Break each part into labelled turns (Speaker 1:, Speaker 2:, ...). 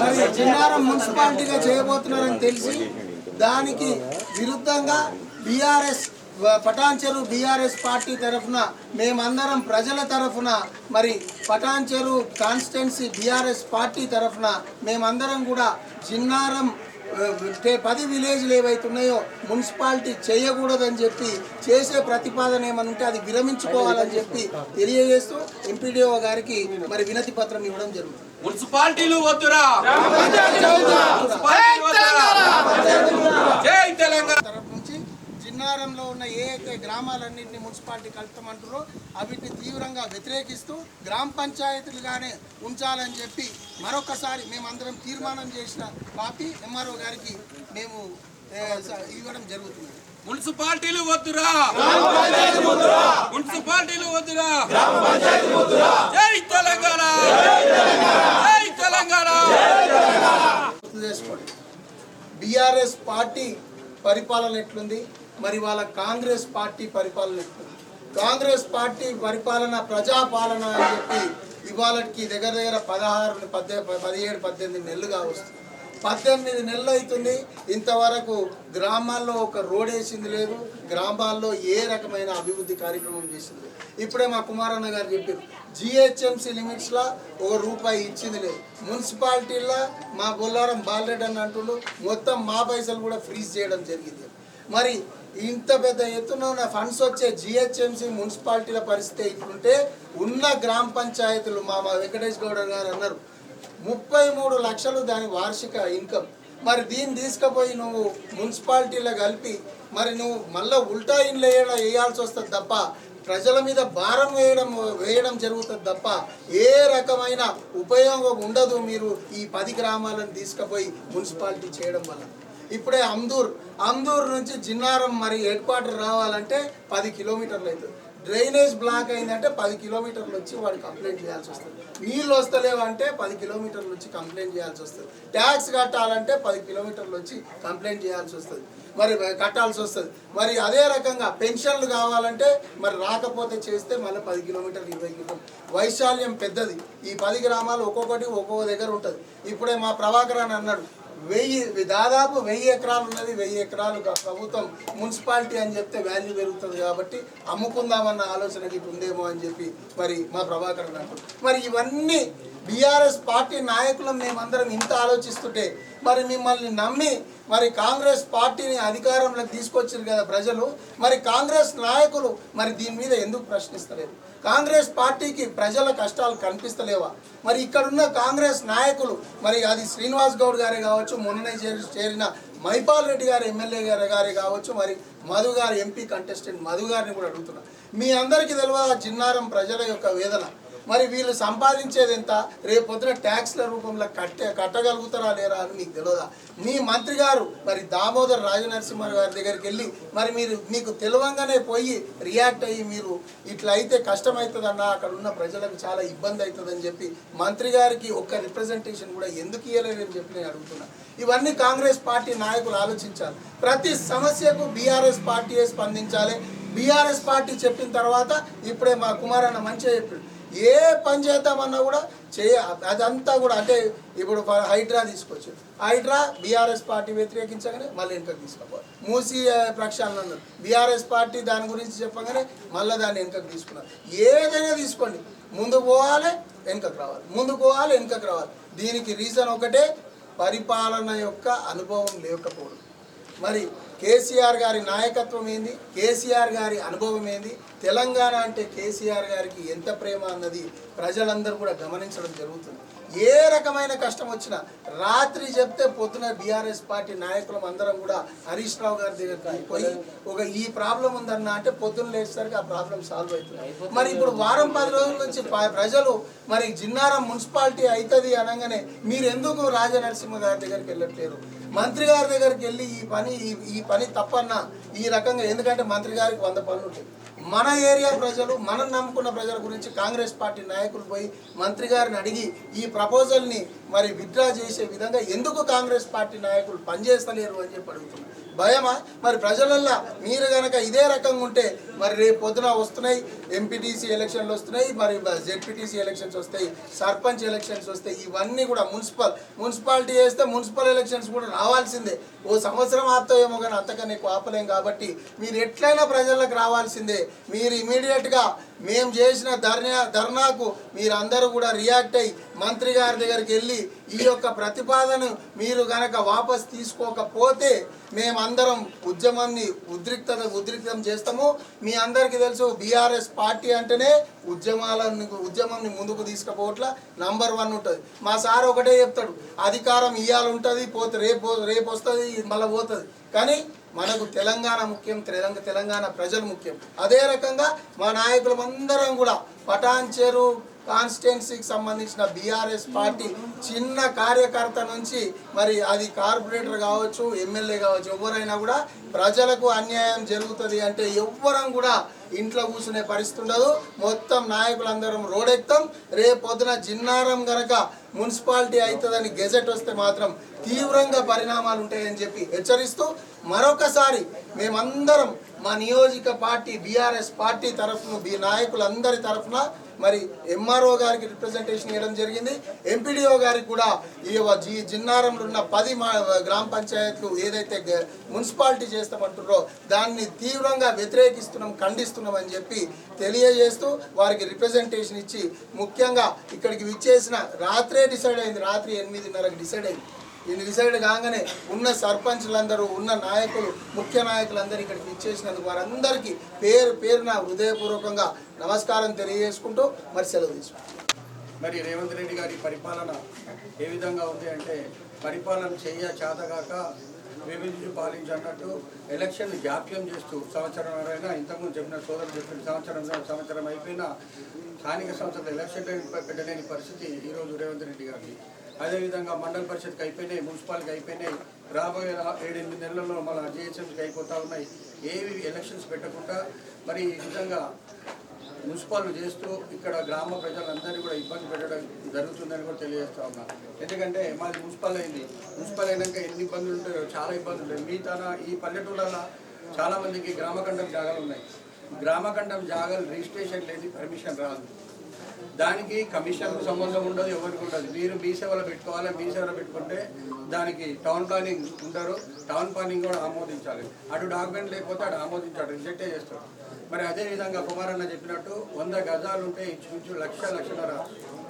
Speaker 1: మరి చిన్నారం మున్సిపాలిటీగా చేయబోతున్నారని తెలిసి దానికి విరుద్ధంగా బీఆర్ఎస్ పటాన్చెరు బీఆర్ఎస్ పార్టీ తరఫున మేమందరం ప్రజల తరఫున మరి పటాన్చెరు కాన్స్టిట్యున్సీ బీఆర్ఎస్ పార్టీ తరఫున మేమందరం కూడా చిన్నారం పది విలేజ్లు ఏవైతే ఉన్నాయో మున్సిపాలిటీ చేయకూడదని చెప్పి చేసే ప్రతిపాదన ఏమని ఉంటే అది విరమించుకోవాలని చెప్పి తెలియజేస్తూ ఎంపీడీఓ గారికి మరి వినతి పత్రం ఇవ్వడం జరుగుతుంది.
Speaker 2: మున్సిపాలిటీలు వద్దురా మున్సిపాలిటీలు వద్దురా జై తెలంగాణ
Speaker 1: తరఫు నుంచి చిన్నారంలో ఉన్న ఏ అయితే గ్రామాలన్నింటినీ మున్సిపాలిటీ కలుపుతామంటారో అవిటిని తీవ్రంగా వ్యతిరేకిస్తూ గ్రామ పంచాయతీలుగానే ఉంచాలని చెప్పి మరొకసారి మేమందరం తీర్మానం చేసిన కాపీ ఎంఆర్ఓ గారికి మేము ఇవ్వడం జరుగుతుంది.
Speaker 2: మున్సిపాలిటీలు వద్దురా! మున్సిపాలిటీలు వద్దురా! జై తెలంగాణ! జై తెలంగాణ!
Speaker 1: గుర్తు చేసుకోండి. బీఆర్ఎస్ పార్టీ పరిపాలన ఎట్లుంది? మరి వాళ్ళ కాంగ్రెస్ పార్టీ పరిపాలన కాంగ్రెస్ పార్టీ పరిపాలన ప్రజాపాలన అని చెప్పి ఇవాళకి దగ్గర దగ్గర పదహారు పద్దె పదిహేడు పద్దెనిమిది నెలలుగా వస్తుంది పద్దెనిమిది నెలలు అవుతుంది ఇంతవరకు గ్రామాల్లో ఒక రోడ్ వేసింది లేదు గ్రామాల్లో ఏ రకమైన అభివృద్ధి కార్యక్రమం చేసింది ఇప్పుడే మా కుమారన్న గారు చెప్పారు జిహెచ్ఎంసీ లిమిట్స్లో ఒక రూపాయి ఇచ్చింది లేదు. మున్సిపాలిటీలో మా బొల్లారం బాలరెడ్డి అని అంటుండు మొత్తం మా పైసలు కూడా ఫ్రీజ్ చేయడం జరిగింది. మరి ఇంత పెద్ద ఎత్తున ఉన్న ఫండ్స్ వచ్చే జిహెచ్ఎంసీ మున్సిపాలిటీల పరిస్థితి ఇట్లుంటే ఉన్న గ్రామ పంచాయతీలు మా మా వెంకటేష్ గౌడ గారు అన్నారు. ముప్పై మూడు లక్షలు దాని వార్షిక ఇన్కమ్ మరి దీన్ని తీసుకుపోయి నువ్వు మున్సిపాలిటీలో కలిపి మరి నువ్వు మళ్ళీ ఉల్టా ఇండ్లు వేయడం వేయాల్సి వస్తుంది తప్ప ప్రజల మీద భారం వేయడం వేయడం జరుగుతుంది తప్ప ఏ రకమైన ఉపయోగం ఉండదు మీరు ఈ పది గ్రామాలను తీసుకుపోయి మున్సిపాలిటీ చేయడం వల్ల. ఇప్పుడే అందూర్ అందూర్ నుంచి జిన్నారం మరి హెడ్ క్వార్టర్ రావాలంటే పది కిలోమీటర్లు అవుతుంది. డ్రైనేజ్ బ్లాక్ అయిందంటే పది కిలోమీటర్లు వచ్చి వాడు కంప్లైంట్ చేయాల్సి వస్తుంది. నీళ్ళు వస్తలేవంటే పది కిలోమీటర్లు వచ్చి కంప్లైంట్ చేయాల్సి వస్తుంది. ట్యాక్స్ కట్టాలంటే పది కిలోమీటర్లు వచ్చి కంప్లైంట్ చేయాల్సి వస్తుంది. మరి కట్టాల్సి వస్తుంది. మరి అదే రకంగా పెన్షన్లు కావాలంటే మరి రాకపోతే చేస్తే మళ్ళీ పది కిలోమీటర్లు ఇరవై కిలోమీటర్లు. వైశాల్యం పెద్దది. ఈ పది గ్రామాలు ఒక్కొక్కటి ఒక్కొక్క దగ్గర ఉంటుంది. ఇప్పుడే మా ప్రభాకర్ అని అన్నాడు వెయ్యి దాదాపు వెయ్యి ఎకరాలు ఉన్నది. వెయ్యి ఎకరాలు ప్రభుత్వం మున్సిపాలిటీ అని చెప్తే వాల్యూ పెరుగుతుంది కాబట్టి అమ్ముకుందామన్న ఆలోచన ఇటు ఉందేమో అని చెప్పి మరి మా ప్రభాకర్ అంటారు మరి ఇవన్నీ బీఆర్ఎస్ పార్టీ నాయకులను మేమందరం ఇంత ఆలోచిస్తుంటే మరి మిమ్మల్ని నమ్మి మరి కాంగ్రెస్ పార్టీని అధికారంలోకి తీసుకొచ్చారు కదా ప్రజలు మరి కాంగ్రెస్ నాయకులు మరి దీని మీద ఎందుకు ప్రశ్నిస్తలేరు? కాంగ్రెస్ పార్టీకి ప్రజల కష్టాలు కనిపిస్తలేవా? మరి ఇక్కడున్న కాంగ్రెస్ నాయకులు మరి అది శ్రీనివాస్ గౌడ్ గారే కావచ్చు మొన్ననే చేరిన మైపాల్ రెడ్డి గారు ఎమ్మెల్యే గారు గారే కావచ్చు మరి మధు గారు ఎంపీ కంటెస్టెంట్ మధు గారిని కూడా అడుగుతున్నా. మీ అందరికీ తెలియదు చిన్నారం ప్రజల యొక్క వేదన? మరి వీళ్ళు సంపాదించేది ఎంత? రేపు పొద్దున ట్యాక్స్ల రూపంలో కట్టే కట్టగలుగుతారా లేరా అని మీకు తెలియదా మీ మంత్రి గారు మరి దామోదర్ రాజనరసింహ గారి దగ్గరికి వెళ్ళి మరి మీరు మీకు తెలియంగానే పోయి రియాక్ట్ అయ్యి మీరు ఇట్లా అయితే కష్టమవుతుందన్న అక్కడ ఉన్న ప్రజలకు చాలా ఇబ్బంది అవుతుందని చెప్పి మంత్రి గారికి ఒక్క రిప్రజెంటేషన్ కూడా ఎందుకు ఇవ్వలేదని చెప్పి నేను అడుగుతున్నా. ఇవన్నీ కాంగ్రెస్ పార్టీ నాయకులు ఆలోచించాలి. ప్రతి సమస్యకు బీఆర్ఎస్ పార్టీయే స్పందించాలి. బీఆర్ఎస్ పార్టీ చెప్పిన తర్వాత ఇప్పుడే మా కుమారన్న మంచిగా చెప్పాడు. ఏ పని చేద్దామన్నా కూడా చేయ అదంతా కూడా అంటే ఇప్పుడు హైడ్రా తీసుకొచ్చు హైడ్రా బీఆర్ఎస్ పార్టీ వ్యతిరేకించగానే మళ్ళీ వెనుకకు తీసుకుపోవాలి. మూసి ప్రక్షాళన అన్నారు. బీఆర్ఎస్ పార్టీ దాని గురించి చెప్పగానే మళ్ళీ దాన్ని వెనుకకు తీసుకున్నారు. ఏదైనా తీసుకోండి. ముందుకు పోవాలి వెనుకకు రావాలి. ముందు పోవాలి వెనుకకు రావాలి. దీనికి రీజన్ ఒకటే పరిపాలన యొక్క అనుభవం లేకపోవడం. మరి కేసీఆర్ గారి నాయకత్వం ఏంది? కేసీఆర్ గారి అనుభవం ఏంది? తెలంగాణ అంటే కేసీఆర్ గారికి ఎంత ప్రేమ అన్నది ప్రజలందరూ కూడా గమనించడం జరుగుతుంది. ఏ రకమైన కష్టం వచ్చినా రాత్రి చెప్తే పొద్దున బీఆర్ఎస్ పార్టీ నాయకులం అందరం కూడా హరీష్ రావు గారి దగ్గరికి పోయి ఒక ఈ ప్రాబ్లం ఉందన్న అంటే పొద్దున్న లేచేసరికి ఆ ప్రాబ్లం సాల్వ్ అవుతుంది. మరి ఇప్పుడు వారం పది రోజుల నుంచి ప్రజలు మరి జిన్నారం మున్సిపాలిటీ అవుతుంది అనగానే మీరు ఎందుకు రాజనరసింహ గారి దగ్గరికి వెళ్ళట్లేరు మంత్రి గారి దగ్గరికి వెళ్ళి ఈ పని ఈ- పని తప్పన్నా ఈ రకంగా ఎందుకంటే మంత్రి గారికి వంద పనులు ఉంటాయి మన ఏరియా ప్రజలు మనం నమ్ముకున్న ప్రజల గురించి కాంగ్రెస్ పార్టీ నాయకులు పోయి మంత్రి గారిని అడిగి ఈ ప్రపోజల్ని మరి విత్డ్రా చేసే విధంగా ఎందుకు కాంగ్రెస్ పార్టీ నాయకులు పనిచేస్తలేరు అని చెప్పి అడుగుతున్నారు. భయమా? మరి ప్రజలల్లా మీరు కనుక ఇదే రకంగా ఉంటే మరి రేపు పొద్దున వస్తున్నాయి ఎంపీటీసీ ఎలక్షన్లు వస్తున్నాయి మరి జెడ్పీటీసీ ఎలక్షన్స్ వస్తాయి సర్పంచ్ ఎలక్షన్స్ వస్తాయి ఇవన్నీ కూడా మున్సిపల్ మున్సిపాలిటీ చేస్తే మున్సిపల్ ఎలక్షన్స్ కూడా రావాల్సిందే. ఓ సంవత్సరం ఆపుతాయేమో కానీ అంతకన్నా ఎక్కువ ఆపలేం కాబట్టి మీరు ఎట్లయినా ప్రజలకు రావాల్సిందే. మీరు ఇమీడియట్గా మేము చేసిన ధర్నా ధర్నాకు మీరందరూ కూడా రియాక్ట్ అయ్యి మంత్రి గారి దగ్గరికి వెళ్ళి ఈ యొక్క ప్రతిపాదన మీరు కనుక వాపస్ తీసుకోకపోతే మేమందరం ఉద్యమాన్ని ఉద్రిక్తత ఉద్రిక్తం చేస్తాము. మీ అందరికీ తెలుసు బీఆర్ఎస్ పార్టీ అంటేనే ఉద్యమాలను ఉద్యమంని ముందుకు తీసుకుపోవట్ల నంబర్ వన్ ఉంటుంది. మా సార్ ఒకటే చెప్తాడు అధికారం ఇయ్యాలి ఉంటుంది పోతే రేపు రేపు వస్తుంది మళ్ళీ పోతుంది. కానీ మనకు తెలంగాణ ముఖ్యం తెలంగాణ తెలంగాణ ప్రజలు ముఖ్యం. అదే రకంగా మా నాయకులం అందరం కూడా పటాన్ చెరు కాన్స్టిట్యున్సీకి సంబంధించిన బీఆర్ఎస్ పార్టీ చిన్న కార్యకర్త నుంచి మరి అది కార్పొరేటర్ కావచ్చు ఎమ్మెల్యే కావచ్చు ఎవరైనా కూడా ప్రజలకు అన్యాయం జరుగుతుంది అంటే ఎవ్వరం కూడా ఇంట్లో కూర్చునే పరిస్థితి ఉండదు. మొత్తం నాయకులందరం రోడెక్తాం రేపు పొద్దున జిన్నారం గనక మున్సిపాలిటీ అవుతుందని గెజెట్ వస్తే మాత్రం తీవ్రంగా పరిణామాలు ఉంటాయని చెప్పి హెచ్చరిస్తూ మరొకసారి మేమందరం మా నియోజక పార్టీ బీఆర్ఎస్ పార్టీ తరఫున బి నాయకులందరి తరఫున మరి ఎంఆర్ఓ గారికి రిప్రజెంటేషన్ ఇవ్వడం జరిగింది. ఎంపీడీఓ గారికి కూడా ఈ వ- జి జిన్నారంలో ఉన్న పది మా గ్రామ పంచాయత్లు ఏదైతే మున్సిపాలిటీ చేస్తామంటున్నారో దాన్ని తీవ్రంగా వ్యతిరేకిస్తున్నాం ఖండిస్తున్నాం అని చెప్పి తెలియజేస్తూ వారికి రిప్రజెంటేషన్ ఇచ్చి ముఖ్యంగా ఇక్కడికి విచ్చేసిన రాత్రే డిసైడ్ అయింది. రాత్రి ఎనిమిదిన్నరకు డిసైడ్ అయింది. ఇది డిసైడ్ కాగానే ఉన్న సర్పంచ్లందరూ ఉన్న నాయకులు ముఖ్య నాయకులందరూ ఇక్కడికి ఇచ్చేసినందుకు వారందరికీ పేరు పేరున హృదయపూర్వకంగా నమస్కారం తెలియజేసుకుంటూ మరి సెలవు తీసుకుంటాం
Speaker 3: మరి రేవంత్ రెడ్డి గారి పరిపాలన ఏ విధంగా ఉంది అంటే పరిపాలన చెయ్య చేతగాక విభజించి పాలించన్నట్టు ఎలక్షన్ జాప్యం చేస్తూ సంవత్సరం అయినా ఇంతకుముందు చెప్పిన సోదరులు చెప్పిన సంవత్సరం సంవత్సరం అయిపోయినా స్థానిక సంస్థల ఎలక్షన్ పెట్టలేని పరిస్థితి ఈరోజు రేవంత్ రెడ్డి గారికి అదేవిధంగా మండల పరిషత్కి అయిపోయినాయి మున్సిపాలిటీకి అయిపోయినాయి రాబోయే ఏడెనిమిది నెలల్లో మన జిహెచ్ఎంసీకి అయిపోతా ఉన్నాయి. ఏవి ఎలక్షన్స్ పెట్టకుండా మరి ఈ విధంగా మున్సిపాలు చేస్తూ ఇక్కడ గ్రామ ప్రజలందరినీ కూడా ఇబ్బంది పెట్టడం జరుగుతుందని కూడా తెలియజేస్తా ఉన్నా. ఎందుకంటే మాది మున్సిపల్ అయింది. మున్సిపల్ అయినాక ఎన్ని ఇబ్బందులు ఉంటాయో చాలా ఇబ్బందులు ఉంటాయి. మిగతా ఈ పల్లెటూళ్ళలో చాలామందికి గ్రామఖండం జాగాలు ఉన్నాయి. గ్రామఖండం జాగాలు రిజిస్ట్రేషన్ లేని పర్మిషన్ రాదు. దానికి కమిషన్ సంబంధం ఉండదు ఎవరికి ఉండదు. మీరు మీ సేవలో పెట్టుకోవాలి మీ సేవలో పెట్టుకుంటే దానికి టౌన్ ప్లానింగ్ ఉంటారు టౌన్ ప్లానింగ్ కూడా ఆమోదించాలి. అటు డాక్యుమెంట్ లేకపోతే అటు ఆమోదించాడు రిజెక్టే చేస్తాడు మరి అదే విధంగా కుమారన్న చెప్పినట్టు వంద గజాలు ఉంటే ఇంచుమించు లక్ష లక్షన్నర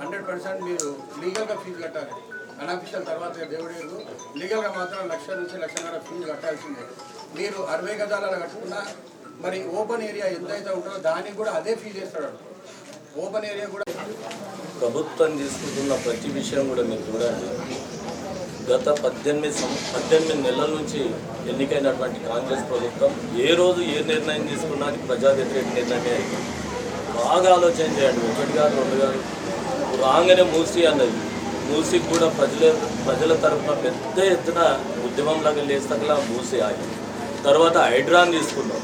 Speaker 3: హండ్రెడ్ పర్సెంట్ మీరు లీగల్గా ఫీజు కట్టాలి. అన్అఫిషియల్ తర్వాత దేవుడేరు లీగల్గా మాత్రం లక్ష నుంచి లక్షన్నర ఫీజు కట్టాల్సిందే. మీరు అరవై గజాలలో కట్టుకున్నా మరి ఓపెన్ ఏరియా ఎంతైతే ఉంటుందో దానికి కూడా అదే ఫీజు వేస్తాడు ఓపెన్ ఏరియా కూడా
Speaker 4: ప్రభుత్వం తీసుకుంటున్న ప్రతి విషయం కూడా మీరు చూడాలి. గత పద్దెనిమిది సం పద్దెనిమిది నెలల నుంచి ఎన్నికైనటువంటి కాంగ్రెస్ ప్రభుత్వం ఏ రోజు ఏ నిర్ణయం తీసుకున్నా అది ప్రజా వ్యతిరేక నిర్ణయమే అయింది. బాగా ఆలోచన చేయండి. ఒకటి కాదు రెండు కాదు. రాగానే మూసి అన్నది. మూసి కూడా ప్రజల ప్రజల తరఫున పెద్ద ఎత్తున ఉద్యమంలాగా లేస్తాకలా మూసి ఆగి తర్వాత హైడ్రాన్ తీసుకున్నాం.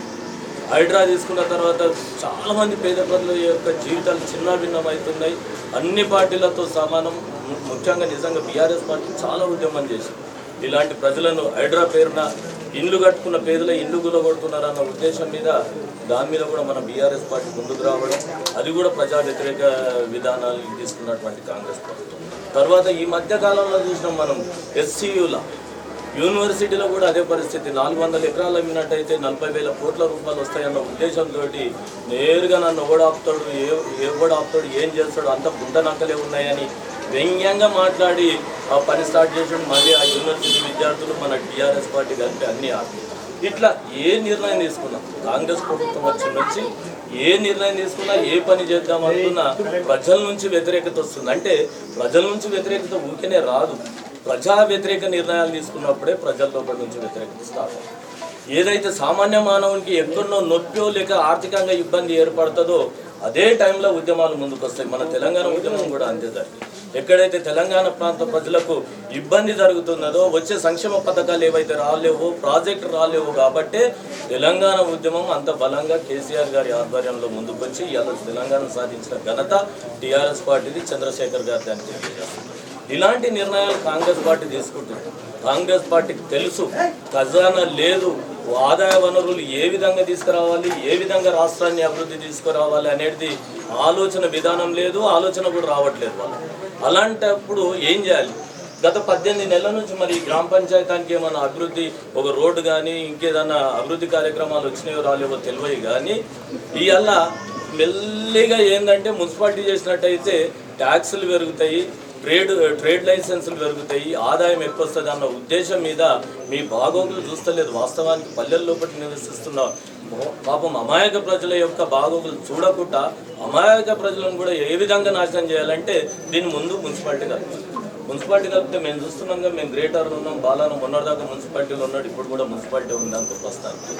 Speaker 4: హైడ్రా తీసుకున్న తర్వాత చాలామంది పేద ప్రజల యొక్క జీవితాలు చిన్న భిన్నమవుతున్నాయి అన్ని పార్టీలతో సమానం. ముఖ్యంగా నిజంగా బీఆర్ఎస్ పార్టీ చాలా ఉద్యమం చేసింది. ఇలాంటి ప్రజలను హైడ్రా పేరున ఇండ్లు కట్టుకున్న పేదల ఇండ్లు గులగొడుతున్నారన్న ఉద్దేశం మీద దాని మీద కూడా మన బీఆర్ఎస్ పార్టీ ముందుకు రావడం అది కూడా ప్రజా వ్యతిరేక విధానాలు తీసుకున్నటువంటి కాంగ్రెస్ ప్రభుత్వం తర్వాత ఈ మధ్య కాలంలో చూసినాం మనం ఎస్సీయుల యూనివర్సిటీలో కూడా అదే పరిస్థితి. నాలుగు వందల ఎకరాలు అమ్మినట్టయితే నలభై వేల కోట్ల రూపాయలు వస్తాయన్న ఉద్దేశంతో నేరుగా నన్ను ఓడాపుతాడు ఆపుతాడు ఏ ఓడాపుతాడు ఆపుతాడు ఏం చేస్తాడు అంత బుడ్డ ఉన్నాయని వ్యంగ్యంగా మాట్లాడి ఆ పని స్టార్ట్ చేసాడు మళ్ళీ ఆ యూనివర్సిటీ విద్యార్థులు మన టీఆర్ఎస్ పార్టీ కలిపి అన్ని ఆపి. ఇట్లా ఏ నిర్ణయం తీసుకున్నా కాంగ్రెస్ ప్రభుత్వం వచ్చి నుంచి ఏ నిర్ణయం తీసుకున్నా ఏ పని చేద్దాం అనుకున్నా ప్రజల నుంచి వ్యతిరేకత వస్తుంది. అంటే ప్రజల నుంచి వ్యతిరేకత ఊరికనే రాదు. ప్రజా వ్యతిరేక నిర్ణయాలు తీసుకున్నప్పుడే ప్రజల లోపల నుంచి వ్యతిరేకత స్టార్ట్ ఏదైతే సామాన్య మానవునికి ఎక్కడో నొప్పో లేక ఆర్థికంగా ఇబ్బంది ఏర్పడుతుందో అదే టైంలో ఉద్యమాలు ముందుకు వస్తాయి మన తెలంగాణ ఉద్యమం కూడా అంతే జరిగింది ఎక్కడైతే తెలంగాణ ప్రాంత ప్రజలకు ఇబ్బంది జరుగుతున్నదో వచ్చే సంక్షేమ పథకాలు ఏవైతే రాలేవో ప్రాజెక్టు రాలేవు కాబట్టే తెలంగాణ ఉద్యమం అంత బలంగా కేసీఆర్ గారి ఆధ్వర్యంలో ముందుకొచ్చి ఇలా తెలంగాణ సాధించిన ఘనత టీఆర్ఎస్ పార్టీది చంద్రశేఖర్ గారి దాన్ని తెలియజేస్తుంది. ఇలాంటి నిర్ణయాలు కాంగ్రెస్ పార్టీ తీసుకుంటుంది. కాంగ్రెస్ పార్టీకి తెలుసు ఖజానా లేదు ఆదాయ వనరులు ఏ విధంగా తీసుకురావాలి ఏ విధంగా రాష్ట్రాన్ని అభివృద్ధి తీసుకురావాలి అనేది ఆలోచన విధానం లేదు ఆలోచన కూడా రావట్లేదు వాళ్ళు. అలాంటప్పుడు ఏం చేయాలి? గత పద్దెనిమిది నెలల నుంచి మరి గ్రామ పంచాయతానికి ఏమైనా అభివృద్ధి ఒక రోడ్డు కానీ ఇంకేదన్నా అభివృద్ధి కార్యక్రమాలు వచ్చినాయో రాలేవో తెలియవు కానీ ఇవల్ల మెల్లిగా ఏంటంటే మున్సిపాలిటీ చేసినట్టయితే ట్యాక్సులు పెరుగుతాయి ట్రేడ్ ట్రేడ్ లైసెన్సులు పెరుగుతాయి ఆదాయం ఎక్కువ వస్తుంది అన్న ఉద్దేశం మీద మీ బాగోగులు చూస్తలేదు. వాస్తవానికి పల్లెల్లో లోపల నివసిస్తున్న పాపం అమాయక ప్రజల యొక్క బాగోగులు చూడకుండా అమాయక ప్రజలను కూడా ఏ విధంగా నాశనం చేయాలంటే దీని ముందు మున్సిపాలిటీ కలపాలి మున్సిపాలిటీ కలిపితే మేము చూస్తున్నాం మేము గ్రేటర్ ఉన్నాం బాలాను మొన్నటిదాకా మున్సిపాలిటీలో ఉన్నాడు ఇప్పుడు కూడా మున్సిపాలిటీ ఉంది అంత ప్రస్తుతానికి.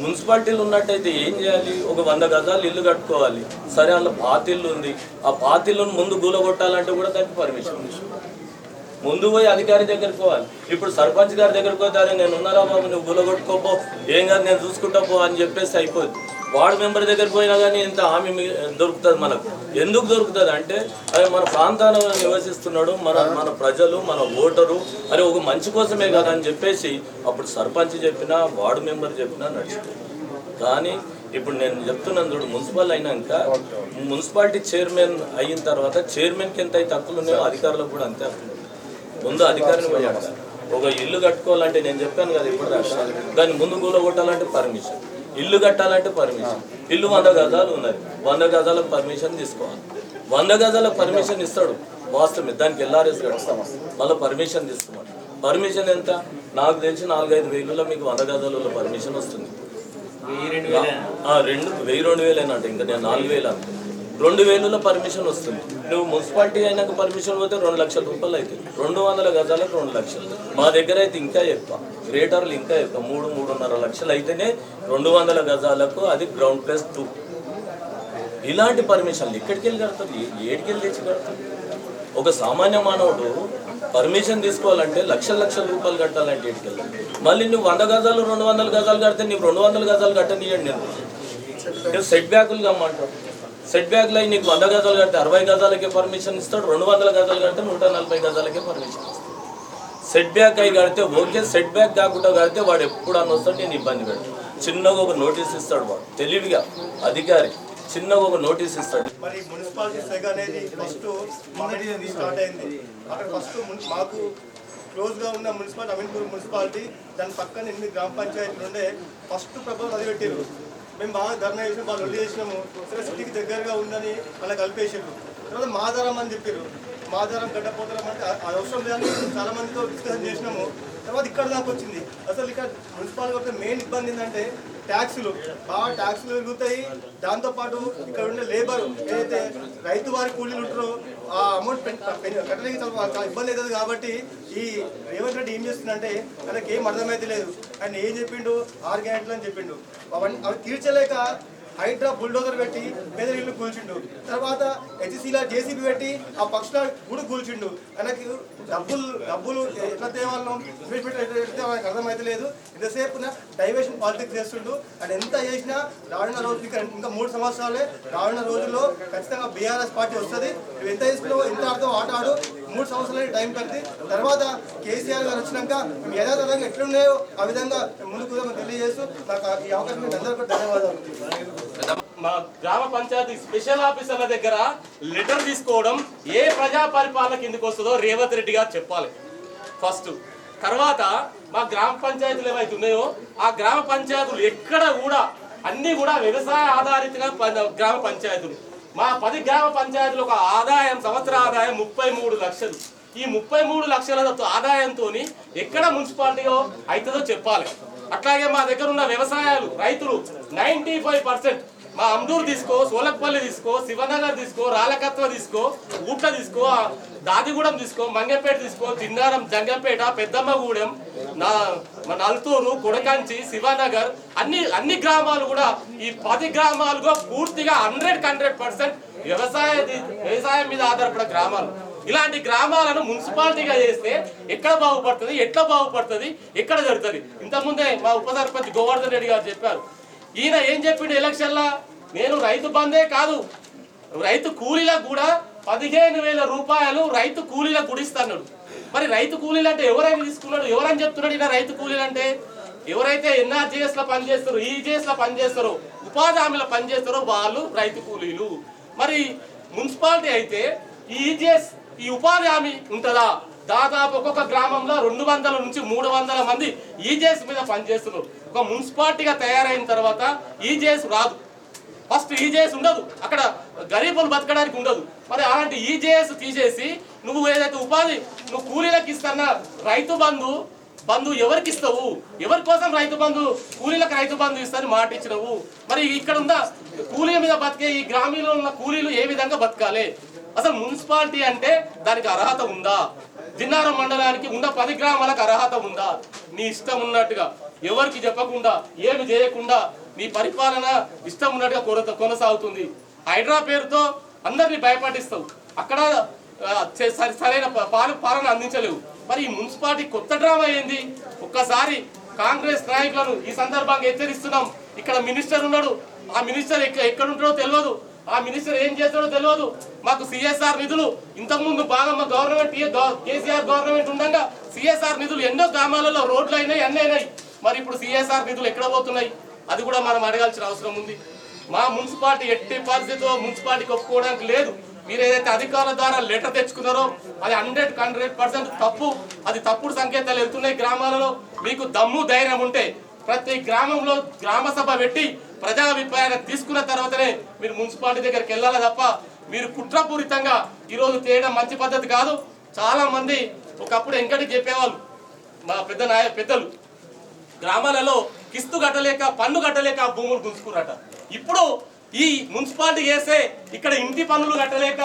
Speaker 4: మున్సిపాలిటీలు ఉన్నట్టయితే ఏం చేయాలి? ఒక వంద గజాలు ఇల్లు కట్టుకోవాలి. సరే అందులో పాతిల్లు ఉంది. ఆ పాతిల్లును ముందు గూలగొట్టాలంటే కూడా దానికి పర్మిషన్ ముందు పోయి అధికారి దగ్గరికి పోవాలి. ఇప్పుడు సర్పంచ్ గారి దగ్గరికి పోతే "అరే నేను ఉన్నారా బాబు? నువ్వు గూలగొట్టుకోపో. ఏం కాదు నేను చూసుకుంటా పో అని చెప్పేసి అయిపోద్ది. వార్డు మెంబర్ దగ్గర పోయినా కానీ ఇంత హామీ దొరుకుతుంది మనకు. ఎందుకు దొరుకుతుంది అంటే అరే మన ప్రాంతాల్లో నివసిస్తున్నాడు మన మన ప్రజలు మన ఓటరు అరే ఒక మంచి కోసమే కదా అని చెప్పేసి అప్పుడు సర్పంచ్ చెప్పినా వార్డు మెంబర్ చెప్పినా నడుస్తుంది కానీ ఇప్పుడు నేను చెప్తున్నాను చూడు మున్సిపల్ అయినాక మున్సిపాలిటీ చైర్మన్ అయిన తర్వాత చైర్మన్కి ఎంత అయితే హక్కులు ఉన్నాయో అధికారులకు కూడా అంతే హక్కులు ముందు అధికారిని పోయి ఒక ఇల్లు కట్టుకోవాలంటే నేను చెప్పాను కదా ఇప్పుడు దాన్ని ముందు కూల కొట్టాలంటే పర్మిషన్. ఇల్లు కట్టాలంటే పర్మిషన్ ఇల్లు వంద గజాలు ఉన్నది. వంద గజాలకు పర్మిషన్ తీసుకోవాలి. వంద గజాలకు పర్మిషన్ ఇస్తాడు వాస్తవమే. దానికి ఎల్ఆర్ఎస్ కడతాం మళ్ళీ పర్మిషన్ తీసుకోవాలి పర్మిషన్ ఎంత? నాకు తెలిసి నాలుగైదు వేలలో మీకు వంద గజాలలో పర్మిషన్ వస్తుంది. రెండు వెయ్యి రెండు వేలు అయినట్టు ఇంకా నేను నాలుగు వేలు అంతే. రెండు వేలలో పర్మిషన్ వస్తుంది. నువ్వు మున్సిపాలిటీ అయినాక పర్మిషన్ పోతే రెండు లక్షల రూపాయలు అవుతాయి. రెండు వందల గజాలకు రెండు లక్షలు. మా దగ్గర అయితే ఇంకా ఎక్కువ. గ్రేటర్లు ఇంకా ఎక్కువ. మూడు మూడున్నర లక్షలు అయితేనే రెండు వందల గజాలకు అది గ్రౌండ్ ప్లస్ టూ ఇలాంటి పర్మిషన్లు ఎక్కడికి వెళ్ళి కడతారు? ఏడికి వెళ్ళి తెచ్చి కడతారు? ఒక సామాన్య మానవుడు పర్మిషన్ తీసుకోవాలంటే లక్షల లక్షల రూపాయలు కట్టాలంటే ఎడికి వెళ్ళాలి? మళ్ళీ నువ్వు వంద గజాలు రెండు వందల గజాలు కడితే నీకు రెండు వందల గజాలు కట్టనియండి. నేను నేను సెట్ బ్యాకులు కమ్మంటాడు సెట్ బ్యాక్లో నీకు వంద గజాలు కడితే అరవై గజాలకే పర్మిషన్ ఇస్తాడు రెండు వందల గజాలు కడితే నూట నలభై గజాలకే పర్మిషన్ ఇస్తాడు. సెట్ బ్యాక్ అయి కడితే ఓకే సెట్ బ్యాక్ కాకుండా కడితే వాడు ఎప్పుడు అని వస్తాడు నేను ఇబ్బంది పెడతాను. చిన్నగా ఒక నోటీస్ ఇస్తాడు వాడు తెలివిగా అధికారి చిన్నగా ఒక నోటీస్ ఇస్తాడు.
Speaker 5: మరి మున్సిపాలిటీ శాఖ అనేది ఫస్ట్ స్టార్ట్ అయింది. అక్కడ ఫస్ట్ మాకు క్లోజ్గా ఉన్న మున్సిపాలిటీ అమీన్పూర్ మున్సిపాలిటీ దాని పక్కన ఎనిమిది గ్రామ పంచాయతీలు ఉండే ఫస్ట్ ప్రభుత్వం అది పెట్టారు మేము బాగా ధర్నా చేసినాం వాళ్ళు వడ్డీ చేసినాము. సరే సిటీకి దగ్గరగా ఉందని అలా కలిపేసారు తర్వాత మాధారం అని చెప్పారు మాధారం గడ్డపోతారం అంటే అది అవసరం లేదని చాలా మందితో డిస్కషన్ చేసినాము. తర్వాత ఇక్కడ దాకా వచ్చింది. అసలు ఇక్కడ మున్సిపాలిటీ మెయిన్ ఇబ్బంది ఏంటంటే ట్యాక్సులు. బాగా ట్యాక్సులు పెరుగుతాయి. దాంతో పాటు ఇక్కడ ఉండే లేబర్ ఏదైతే రైతు వారి కూలీలు ఉంటారో ఆ అమౌంట్ కట్టడానికి చాలా చాలా ఇబ్బంది అవుతుంది కాబట్టి ఈ రేవంత్ రెడ్డి ఏం చేస్తుందంటే ఆయనకి ఏం అర్థమైతే లేదు. ఆయన ఏం చెప్పిండు? ఆరు గ్యారెంట్లు అని చెప్పిండు. అవన్నీ అవి తీర్చలేక హైడ్రా బుల్డోజర్ పెట్టి పేదల ఇల్లు కూల్చిండు. తర్వాత హెచ్సిలా జేసీబీ పెట్టి ఆ పక్షుల గుడి కూల్చిండు. ఆయనకి డబ్బులు డబ్బులు ఎట్లా తేవాలను ఇన్వెస్ట్మెంట్ ఎట్లా అర్థమైతే లేదు. ఇంతసేపు డైవర్షన్ పాలిటిక్స్ చేస్తుండు. అండ్ ఎంత చేసినా రానున్న రోజు ఇంకా మూడు సంవత్సరాలే రానున్న రోజుల్లో ఖచ్చితంగా బీఆర్ఎస్ పార్టీ వస్తుంది. నువ్వు ఎంత తీసుకున్నావో ఎంత ఆడతావు ఆట ఆడు. మూడు సంవత్సరాలు టైం పడుతుంది తర్వాత కేసీఆర్ గారు వచ్చినాక మేము యథాతథంగా ఎట్లున్నాయో ఆ విధంగా ముందుకు తెలియజేస్తూ నాకు ఈ అవకాశం అందరికీ ధన్యవాదాలు.
Speaker 6: మా గ్రామ పంచాయతీ స్పెషల్ ఆఫీసర్ల దగ్గర లెటర్ తీసుకోవడం ఏ ప్రజా పరిపాలన ఎందుకు వస్తుందో రేవంత్ రెడ్డి గారు చెప్పాలి. ఫస్ట్ తర్వాత మా గ్రామ పంచాయతీలు ఏవైతే ఉన్నాయో ఆ గ్రామ పంచాయతీలు ఎక్కడ కూడా అన్ని కూడా వ్యవసాయ ఆధారితంగా ప- గ్రామ పంచాయతీలు. మా పది గ్రామ పంచాయతీలు ఒక ఆదాయం సంవత్సర ఆదాయం ముప్పై మూడు లక్షలు. ఈ ముప్పై మూడు లక్షల ఆదాయంతో ఎక్కడ మున్సిపాలిటీయో అవుతుందో చెప్పాలి. అట్లాగే మా దగ్గర ఉన్న వ్యవసాయాలు రైతులు నైంటీ ఫైవ్ పర్సెంట్ మా అమ్దూర్ తీసుకో సోలక్పల్లి తీసుకో శివనగర్ తీసుకో రాలకత్వ తీసుకో ఊట్ల తీసుకో దాదిగూడెం తీసుకో మంగపేట తీసుకో జిన్నారం జంగంపేట పెద్దమ్మగూడెం నా మన అల్తూరు కొడకంచి శివనగర్ అన్ని అన్ని గ్రామాలు కూడా ఈ పది గ్రామాలుగా పూర్తిగా హండ్రెడ్ హండ్రెడ్ పర్సెంట్ వ్యవసాయ వ్యవసాయం మీద ఆధారపడే గ్రామాలు. ఇలాంటి గ్రామాలను మున్సిపాలిటీగా చేస్తే ఎక్కడ బాగుపడుతుంది ఎట్లా బాగుపడుతుంది ఎక్కడ జరుగుతుంది? ఇంతకుముందే మా ఉప సర్పంచ్ గోవర్ధన్ రెడ్డి గారు చెప్పారు ఈయన ఏం చెప్పిండు ఎలక్షన్లా? నేను రైతు బందే కాదు. రైతు కూలీలకు కూడా పదిహేను వేల రూపాయలు రైతు కూలీలకు గుడిస్తాడు మరి రైతు కూలీలు అంటే ఎవరైనా తీసుకున్నాడు? ఎవరని చెప్తున్నాడు ఈయన రైతు కూలీలు అంటే ఎవరైతే ఎన్ఆర్జీఎస్లో పనిచేస్తారో ఈజీఎస్లో పనిచేస్తారో ఉపాధి హామీలో పనిచేస్తారో వాళ్ళు రైతు కూలీలు. మరి మున్సిపాలిటీ అయితే ఈ ఈజీఎస్ ఈ ఉపాధి హామీ ఉంటుందా? దాదాపు ఒక్కొక్క గ్రామంలో రెండు వందల నుంచి మూడు వందల మంది ఈజీఎస్ మీద పనిచేస్తున్నారు. ఒక మున్సిపాలిటీగా తయారైన తర్వాత ఈజేఎస్ రాదు. ఫస్ట్ ఈజేఎస్ ఉండదు. అక్కడ గరీబులు బతకడానికి ఉండదు. మరి అలాంటి ఈజేఎస్ తీసేసి నువ్వు ఏదైతే ఉపాధి నువ్వు కూలీలకు ఇస్తున్నా రైతు బంధు బంధు ఎవరికి ఇస్తావు? ఎవరి కోసం రైతు బంధు కూలీలకు రైతు బంధు ఇస్తారని మాట ఇచ్చినవు? మరి ఇక్కడ ఉన్న కూలీల మీద బతికే ఈ గ్రామీణంలో ఉన్న కూలీలు ఏ విధంగా బతకాలి? అసలు మున్సిపాలిటీ అంటే దానికి అర్హత ఉందా? జిన్నారం మండలానికి ఉన్న పది గ్రామాలకు అర్హత ఉందా? నీ ఇష్టం ఉన్నట్టుగా. ఎవరికి చెప్పకుండా ఏమి చేయకుండా నీ పరిపాలన ఇష్టం ఉన్నట్టుగా కొరత కొనసాగుతుంది. హైడ్రా పేరుతో అందరినీ భయపాటిస్తావు అక్కడ సరి- సరైన పాలన అందించలేవు. మరి ఈ మున్సిపాలిటీ కొత్త డ్రామా ఏంది? ఒక్కసారి కాంగ్రెస్ నాయకులను ఈ సందర్భంగా హెచ్చరిస్తున్నాం. ఇక్కడ మినిస్టర్ ఉన్నాడు. ఆ మినిస్టర్ ఎక్కడ ఉంటాడో తెలియదు. ఆ మినిస్టర్ ఏం చేస్తాడో తెలియదు. మాకు సిఎస్ఆర్ నిధులు ఇంతకుముందు బాగా మా గవర్నమెంట్ కేసీఆర్ గవర్నమెంట్ ఉండగా సిఎస్ఆర్ నిధులు ఎన్నో గ్రామాలలో రోడ్లు అయినాయి అన్నీ అయినాయి మరి ఇప్పుడు సిఎస్ఆర్ నిధులు ఎక్కడ పోతున్నాయి? అది కూడా మనం అడగాల్సిన అవసరం ఉంది. మా మున్సిపాలిటీ ఎట్టి పరిస్థితితో మున్సిపాలిటీకి ఒప్పుకోవడానికి లేదు. మీరు ఏదైతే అధికారుల ద్వారా లెటర్ తెచ్చుకున్నారో అది హండ్రెడ్ హండ్రెడ్ పర్సెంట్ తప్పు. అది తప్పుడు సంకేతాలు వెళ్తున్నాయి గ్రామాలలో. మీకు దమ్ము ధైర్యం ఉంటే ప్రతి గ్రామంలో గ్రామ సభ పెట్టి ప్రజాభిప్రాయాన్ని తీసుకున్న తర్వాతనే మీరు మున్సిపాలిటీ దగ్గరికి వెళ్ళాలి తప్ప మీరు కుట్రపూరితంగా ఈరోజు చేయడం మంచి పద్ధతి కాదు. చాలా మంది ఒకప్పుడు ఎంకటి చెప్పేవాళ్ళు మా పెద్ద నాయ పెద్దలు గ్రామాలలో కిస్తు కట్టలేక పన్ను కట్టలేక భూములు గుంజుకున్నట ఇప్పుడు ఈ మున్సిపాలిటీ వేసే ఇక్కడ ఇంటి పన్నులు కట్టలేక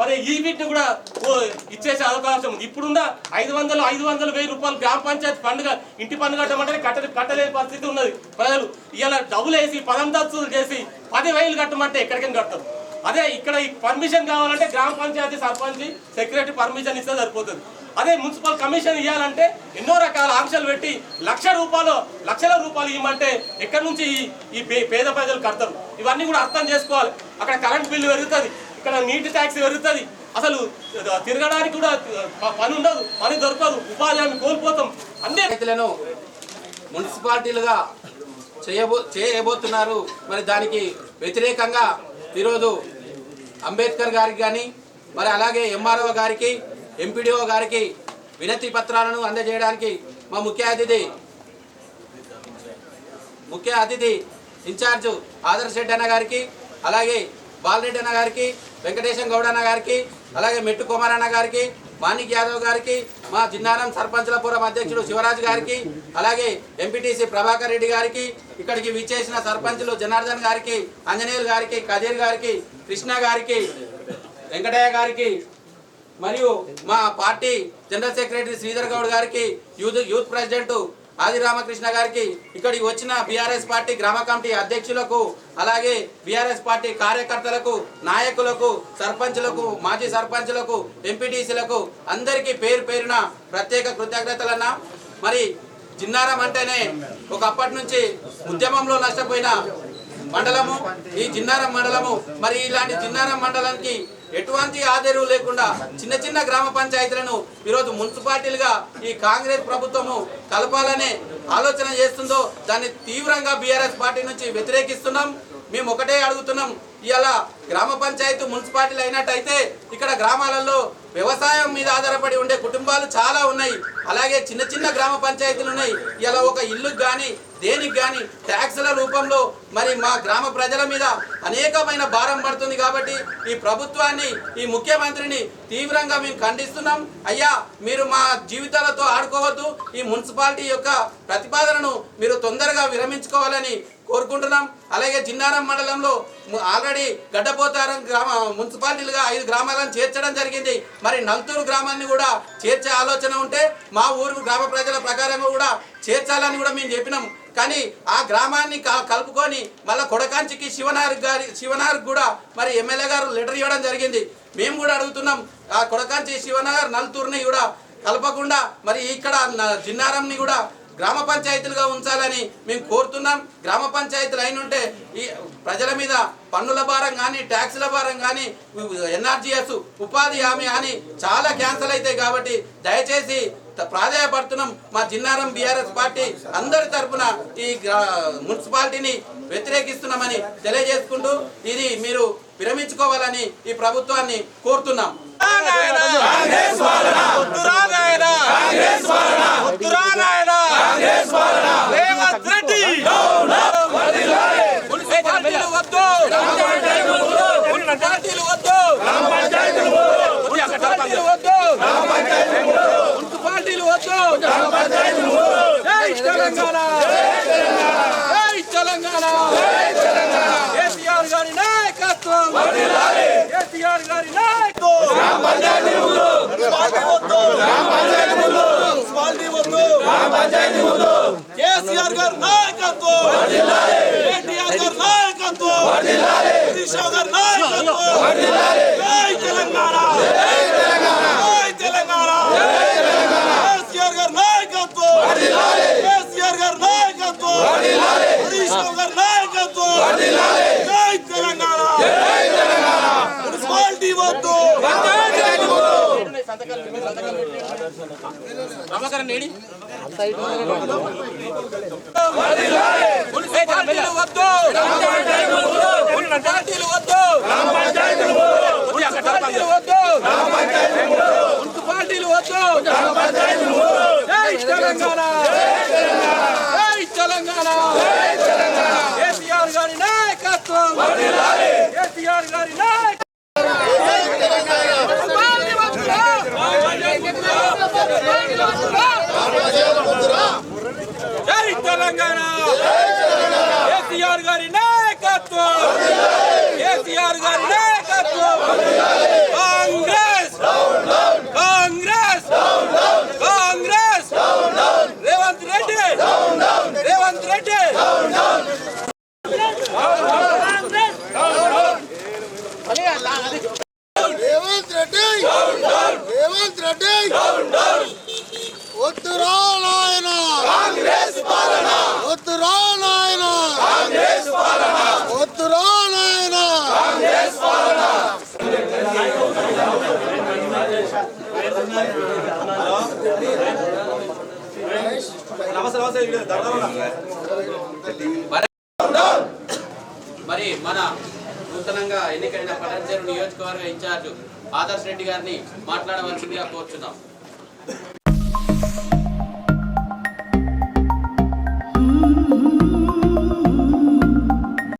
Speaker 6: మరి ఈ వీటిని కూడా ఓ ఇచ్చేసే అవకాశం ఉంది. ఇప్పుడున్న ఐదు వందలు ఐదు వందలు వెయ్యి రూపాయలు గ్రామ పంచాయతీ పండుగ ఇంటి పన్ను కట్టమంటే కట్ట కట్టలేని పరిస్థితి ఉన్నది. ప్రజలు ఇలా డబ్బులు వేసి పదంతస్తులు చేసి పది వేలు కట్టమంటే ఎక్కడికైనా కడతారు. అదే ఇక్కడ ఈ పర్మిషన్ కావాలంటే గ్రామ పంచాయతీ సర్పంచ్ సెక్రటరీ పర్మిషన్ ఇస్తే సరిపోతుంది. అదే మున్సిపల్ కమిషన్ ఇవ్వాలంటే ఎన్నో రకాల ఆంక్షలు పెట్టి లక్ష రూపాయలు లక్షల రూపాయలు ఇవ్వమంటే ఎక్కడి నుంచి ఈ ఈ పే- పేద ప్రజలు కడతారు? ఇవన్నీ కూడా అర్థం చేసుకోవాలి. అక్కడ కరెంట్ బిల్లు పెరుగుతుంది ఇక్కడ నీటి ట్యాక్స్ పెరుగుతుంది. అసలు తిరగడానికి కూడా ప- పని ఉండదు పని దొరకదు. ఉపాధి హామీ కోల్పోతాం. అన్ని
Speaker 7: రైతులను మున్సిపాలిటీలుగా చేయబో చేయబోతున్నారు. మరి దానికి వ్యతిరేకంగా ఈరోజు అంబేద్కర్ గారికి కానీ మరి అలాగే ఎంఆర్ఓ గారికి ఎంపీడీఓ గారికి వినతి పత్రాలను అందజేయడానికి మా ముఖ్య అతిథి ముఖ్య అతిథి ఇన్ఛార్జ్ ఆదర్శ్ రెడ్డి అన్న గారికి అలాగే బాలరెడ్డి అన్న గారికి వెంకటేశం గౌడ అన్న గారికి అలాగే మెట్టు కుమార్ అన్న గారికి మాణిక్ యాదవ్ గారికి మా జిన్నారం సర్పంచులపురం అధ్యక్షుడు శివరాజ్ గారికి అలాగే ఎంపీటీసీ ప్రభాకర్ రెడ్డి గారికి ఇక్కడికి విచ్చేసిన సర్పంచులు జనార్దన్ గారికి ఆంజనేయులు గారికి కదీర్ గారికి కృష్ణ గారికి వెంకటయ్య గారికి మరియు మా party general secretary Sridhar Goud గారికి youth youth president Adi Ramakrishna గారికి ఇక్కడికి వచ్చిన బీఆర్ఎస్ పార్టీ గ్రామ కమిటీ అధ్యక్షులకు అలాగే బీఆర్ఎస్ పార్టీ కార్యకర్తలకు నాయకులకు సర్పంచులకు మాజీ సర్పంచులకు ఎంపీటీసీలకు అందరికీ పేరు పేరున ప్రత్యేక కృతజ్ఞతలన్నా. మరి జిన్నారం అంటేనే ఒకప్పటి నుంచి ఉద్యమంలో నష్టపోయిన మండలము ఈ జిన్నారం మండలము మరి ఇలాంటి జిన్నారం మండలానికి ఎటువంటి ఆదేరు లేకుండా చిన్న చిన్న గ్రామ పంచాయతీలను ఈరోజు మున్సిపాలిటీలుగా ఈ కాంగ్రెస్ ప్రభుత్వము కలపాలనే ఆలోచన చేస్తుందో దాన్ని తీవ్రంగా బీఆర్ఎస్ పార్టీ నుంచి వ్యతిరేకిస్తున్నాం. మేము ఒకటే అడుగుతున్నాం ఇలా గ్రామ పంచాయతీ మున్సిపాలిటీలు అయినట్టయితే ఇక్కడ గ్రామాలలో వ్యవసాయం మీద ఆధారపడి ఉండే కుటుంబాలు చాలా ఉన్నాయి. అలాగే చిన్న చిన్న గ్రామ పంచాయతీలు ఉన్నాయి. ఇలా ఒక ఇల్లు కానీ దేనికి కానీ ట్యాక్సుల రూపంలో మరి మా గ్రామ ప్రజల మీద అనేకమైన భారం పడుతుంది కాబట్టి ఈ ప్రభుత్వాన్ని ఈ ముఖ్యమంత్రిని తీవ్రంగా మేము ఖండిస్తున్నాం. అయ్యా మీరు మా జీవితాలతో ఆడుకోవద్దు. ఈ మున్సిపాలిటీ యొక్క ప్రతిపాదనను మీరు తొందరగా విరమించుకోవాలని కోరుకుంటున్నాం. అలాగే జిన్నారం మండలంలో ఆల్రెడీ గడ్డపోతారం గ్రామ మున్సిపాలిటీలుగా ఐదు గ్రామాలను చేర్చడం జరిగింది. మరి నల్తూరు గ్రామాన్ని కూడా చేర్చే ఆలోచన ఉంటే మా ఊరు గ్రామ ప్రజల ప్రకారంగా కూడా చేర్చాలని కూడా మేము చెప్పినాం కానీ ఆ గ్రామాన్ని క- కలుపుకొని మళ్ళీ కొడకాంచికి శివనార్ గారి శివనార్ కూడా మరి ఎమ్మెల్యే గారు లెటర్ ఇవ్వడం జరిగింది. మేము కూడా అడుగుతున్నాం ఆ కొడకాంచి శివనగర్ నల్తూరుని కూడా కలపకుండా మరి ఇక్కడ జిన్నారంని కూడా గ్రామ పంచాయతీలుగా ఉంచాలని మేము కోరుతున్నాం. గ్రామ పంచాయతీలు అయిన ఉంటే ఈ ప్రజల మీద పన్నుల భారం కానీ ట్యాక్సుల భారం కానీ ఎన్ఆర్జీఎస్ ఉపాధి హామీ అని చాలా క్యాన్సల్ అవుతాయి కాబట్టి దయచేసి ప్రాధాయపడుతున్నాం మా జిన్నారం బీఆర్ఎస్ పార్టీ అందరి తరపున ఈ మున్సిపాలిటీని వ్యతిరేకిస్తున్నామని తెలియజేసుకుంటూ ఇది మీరు విరమించుకోవాలని ఈ ప్రభుత్వాన్ని కోరుతున్నాం.
Speaker 2: వద్దు. వద్దు మున్సిపాలిటీలు వద్దు మున్సిపాలిటీలు వద్దు జై తెలంగాణ జై తెలంగాణ కేసీఆర్ గారి నాయకత్వం కేసీఆర్ గారి నాయకత్వం
Speaker 8: కేసీఆర్ గారి నాయకత్వం కేటీఆర్ గారి నాయకత్వం హరీష్ రావు గారి నాయకత్వం జై తెలంగాణ జై తెలంగాణ కేసీఆర్ గారి నాయకత్వం కేసీఆర్ గారి నాయకత్వం హరీష్ రావు గారి నాయకత్వం జై తెలంగాణ మున్సిపాలిటీ వద్దు
Speaker 2: మున్సిపాలిటీలు వద్దు మున్సిపాలిటీలు వద్దు మున్సిపాలిటీలు వద్దు మున్సిపాలిటీలు వద్దు జై తెలంగాణ జై తెలంగాణ కేసీఆర్ గారి నాయకత్వం కేసీఆర్ గారి నాయకత్వం జై తెలంగాణ! కేసీఆర్ గారి నాయకత్వం! కేసీఆర్ గారి నాయకత్వం! కాంగ్రెస్! కాంగ్రెస్! కాంగ్రెస్! రేవంత్ రెడ్డి! రేవంత్ రెడ్డి!
Speaker 1: రేవంత్ రెడ్డి! రేవంత్ రెడ్డి! వద్దురా నాయన! కాంగ్రెస్ పాలన వద్దురా నాయన! కాంగ్రెస్ పాలన వద్దురా నాయన! కాంగ్రెస్
Speaker 7: మరి మన నూతనంగా ఎన్నికైన పటాన్చేరు నియోజకవర్గ ఇన్ఛార్జ్ ఆదర్శ్ రెడ్డి గారిని మాట్లాడవలసిందిగా కోరుచున్నాం.